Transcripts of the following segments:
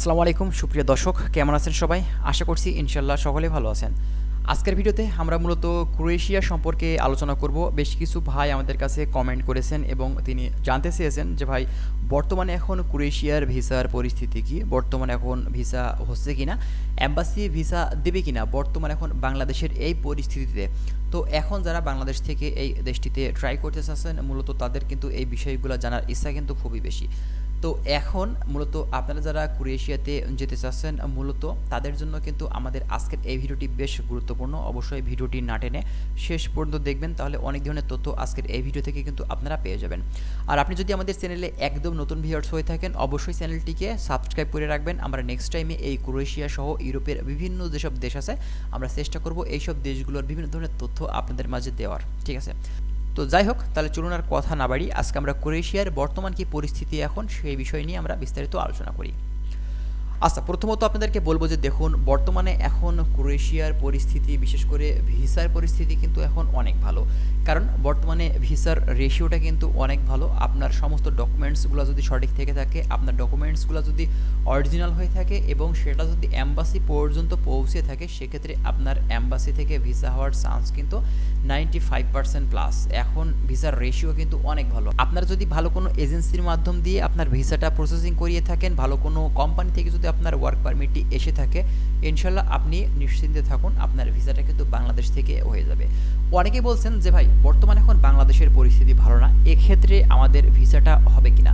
আসসালামু আলাইকুম, সুপ্রিয় দর্শক, কেমন আছেন সবাই? আশা করছি ইনশাল্লাহ সকলে ভালো আছেন। আজকের ভিডিওতে আমরা মূলত ক্রোয়েশিয়া সম্পর্কে আলোচনা করব। বেশ কিছু ভাই আমাদের কাছে কমেন্ট করেছেন এবং তিনি জানতে চেয়েছেন যে, ভাই, বর্তমানে এখন ক্রোয়েশিয়ার ভিসার পরিস্থিতি কি? বর্তমানে এখন ভিসা হচ্ছে কিনা? অ্যাম্বাসি ভিসা দেবে কিনা? বর্তমানে এখন বাংলাদেশের এই পরিস্থিতিতে। তো এখন যারা বাংলাদেশ থেকে এই দেশটিতে ট্রাই করতে চাচ্ছেন, মূলত তাদের কিন্তু এই বিষয়গুলো জানার ইচ্ছা কিন্তু খুবই বেশি। তো এখন মূলত আপনারা যারা ক্রোয়েশিয়াতে যেতে চাচ্ছেন, মূলত তাদের জন্য কিন্তু আমাদের আজকের এই ভিডিওটি বেশ গুরুত্বপূর্ণ। অবশ্যই ভিডিওটি না টেনে শেষ পর্যন্ত দেখবেন, তাহলে অনেক ধরনের তথ্য আজকের এই ভিডিও থেকে কিন্তু আপনারা পেয়ে যাবেন। আর আপনি যদি আমাদের চ্যানেলে একদম নতুন ভিউয়ার্স হয়ে থাকেন, অবশ্যই চ্যানেলটিকে সাবস্ক্রাইব করে রাখবেন। আমরা নেক্সট টাইমে এই ক্রোয়েশিয়া সহ ইউরোপের বিভিন্ন যেসব দেশ আছে, আমরা চেষ্টা করব এইসব দেশগুলোর বিভিন্ন ধরনের তথ্য আপনাদের মাঝে দেওয়ার। ঠিক আছে? তো যাই হোক, তাহলে চলুন আর কথা না বাড়ি। আজকে আমরা ক্রোয়েশিয়ার বর্তমান কি পরিস্থিতি এখন, সেই বিষয় নিয়ে আমরা বিস্তারিত আলোচনা করি। আচ্ছা প্রথমত আপনাদেরকে বলব যে দেখুন, বর্তমানে এখন ক্রোয়েশিয়ার পরিস্থিতি, বিশেষ করে ভিসার পরিস্থিতি কিন্তু এখন অনেক ভালো। কারণ বর্তমানে ভিসার রেশিওটা কিন্তু অনেক ভালো। আপনার সমস্ত ডকুমেন্টসগুলো যদি সঠিক থেকে থাকে, আপনার ডকুমেন্টসগুলো যদি অরিজিনাল হয়ে থাকে এবং সেটা যদি অ্যাম্বাসি পর্যন্ত পৌঁছে থাকে, সেক্ষেত্রে আপনার অ্যাম্বাসি থেকে ভিসা হওয়ার চান্স কিন্তু নাইনটি ফাইভ পার্সেন্ট প্লাস। এখন ভিসার রেশিও কিন্তু অনেক ভালো। আপনার যদি ভালো কোনো এজেন্সির মাধ্যম দিয়ে আপনার ভিসাটা প্রসেসিং করিয়ে থাকেন, ভালো কোনো কোম্পানি থেকে যদি আপনার ওয়ার্ক পারমিটটি এসে থাকে, ইনশাল্লাহ আপনি নিশ্চিন্তে থাকুন, আপনার ভিসাটা কিন্তু বাংলাদেশ থেকে হয়ে যাবে। অনেকে বলছেন যে ভাই, বর্তমানে এখন বাংলাদেশের পরিস্থিতি ভালো না, এক্ষেত্রে আমাদের ভিসাটা হবে কিনা?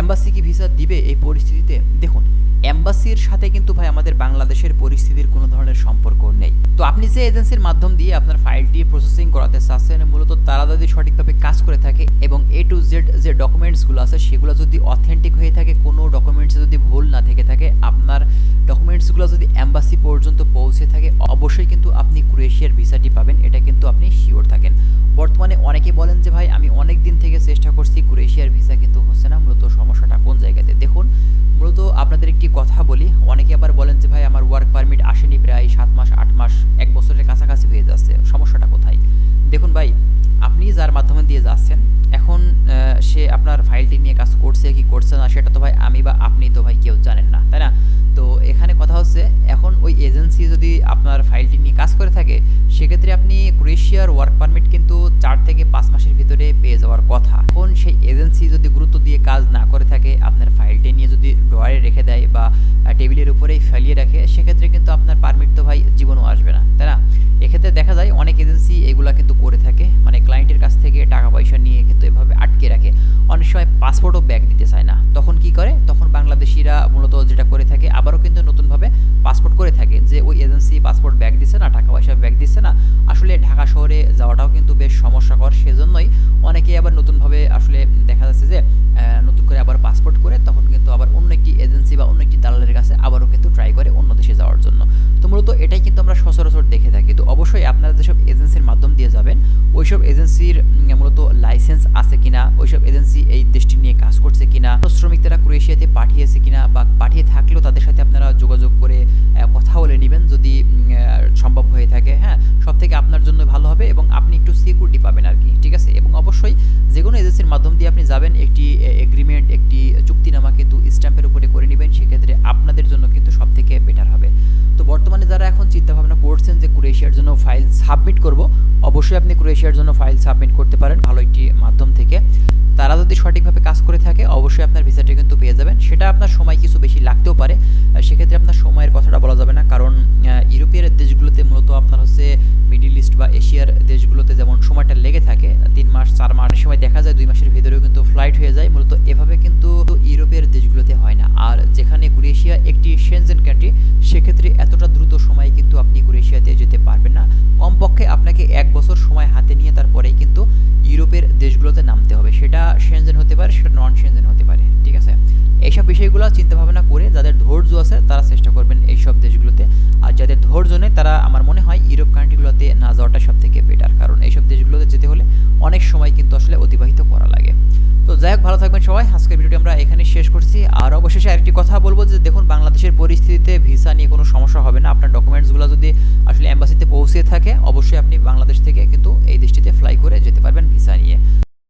এম্বাসি কি ভিসা দিবে এই পরিস্থিতিতে? দেখুন, এম্বাসির সাথে কিন্তু ভাই আমাদের বাংলাদেশের পরিস্থিতির কোনো ধরনের সম্পর্ক নেই। তো আপনি যে এজেন্সির মাধ্যম দিয়ে আপনার ফাইলটি প্রসেসিং করাতে চাচ্ছেন, মূলত তারা যদি সঠিকভাবে কাজ করে থাকে এবং এ টু জেড যে ডকুমেন্টসগুলো আছে, সেগুলো যদি অথেন্টিক হয়ে থাকে, কোনো ডকুমেন্টসে যদি ভুল না অ্যাম্বাসি পর্যন্ত পৌঁছে থাকে অবশ্যই কিন্তু উপরেই ফেলিয়ে রাখে, সেক্ষেত্রে কিন্তু আপনার পারমিট তো ভাই জীবনও আসবে না, তাই না? এক্ষেত্রে দেখা যায় অনেক এজেন্সি এগুলা কিন্তু করে থাকে মানে ক্লায়েন্টের কাছ থেকে টাকা পয়সা নিয়ে কিন্তু এভাবে আটকে রাখে। অনেক সময় পাসপোর্টও ব্যাক দিতে চায় না। তখন কি করে? তখন বাংলাদেশিরা মূলত যেটা করে থাকে, আবারও কিন্তু নতুনভাবে পাসপোর্ট করে থাকে যে ওই এজেন্সি পাসপোর্ট ব্যাক দিচ্ছে না, টাকা পয়সা ব্যাক দিচ্ছে না। আসলে ঢাকা শহরে যাওয়াটাও কিন্তু বেশ সমস্যাকর, সেজন্যই অনেকে আবার নতুনভাবে ওইসব এজেন্সির মূলত লাইসেন্স আছে কিনা, ওইসব এজেন্সি এই দেশটি নিয়ে কাজ করছে কিনা শ্রমিক তারা ক্রোয়েশিয়াতে পাঠিয়েছে কিনা বা পাঠিয়ে থাকলেও তাদের সাথে আপনারা যোগাযোগ করে ফাইল সাবমিট করব। অবশ্যই আপনি ক্রোয়েশিয়ার জন্য ফাইল সাবমিট করতে পারেন, ভালো একটি মাধ্যম থেকে। তারা যদি সঠিকভাবে কাজ করে থাকে, অবশ্যই আপনার ভিসাটি কিন্তু পেয়ে যাবেন। সেটা আপনার সময় কিছু বেশি লাগতেও পারে। সেক্ষেত্রে আপনার সময়ের কথাটা বলা যাবে না। কারণ ইউরোপের দেশগুলোতে মূলত আপনার হচ্ছে মিডিল ইস্ট বা এশিয়ার দেশগুলোতে যেমন সময়টা লেগে থাকে, তিন মাস, চার মাস, অনেক সময় দেখা যায়, দুই মাসের ভিতরেও কিন্তু ফ্লাইট হয়ে যায়। মূলত এভাবে কিন্তু ইউরোপের দেশগুলোতে হয় না। আর যেখানে ক্রোয়েশিয়া একটি সেনজেন কান্ট্রি সেক্ষেত্রে এতটা দ্রুত সময়ে কিন্তু আপনি ক্রোয়েশিয়াতে যেতে কমপক্ষে আপনাকে এক বছর সময় হাতে নিয়ে তারপরেই কিন্তু ইউরোপের দেশগুলোতে নামতে হবে। সেটা সেনজেন হতে পারে, সেটা নন সেনজেন হতে পারে, ঠিক আছে? এইসব বিষয়গুলো চিন্তা ভাবনা করে যাদের ধৈর্য আছে তারা চেষ্টা করবেন এইসব দেশগুলোতে। আর যাদের ধৈর্য নেই তারা আমার মনে হয় ইউরোপ কান্ট্রিগুলোতে না যাওয়াটা সব থেকে বেটার কারণ এইসব দেশগুলোতে যেতে হলে অনেক সময় কিন্তু আসলে অতিবাহিত করা লাগে। তো যাই হোক, ভালো থাকবেন সবাই। আজকের ভিডিওটি আমরা এখানে শেষ করছি। আর অবশেষে আরেকটি কথা বলব যে, দেখুন, বাংলাদেশের পরিস্থিতিতে ভিসা নিয়ে কোনো সমস্যা হবে না। থাকে অবশ্যই আপনি বাংলাদেশ থেকে কিন্তু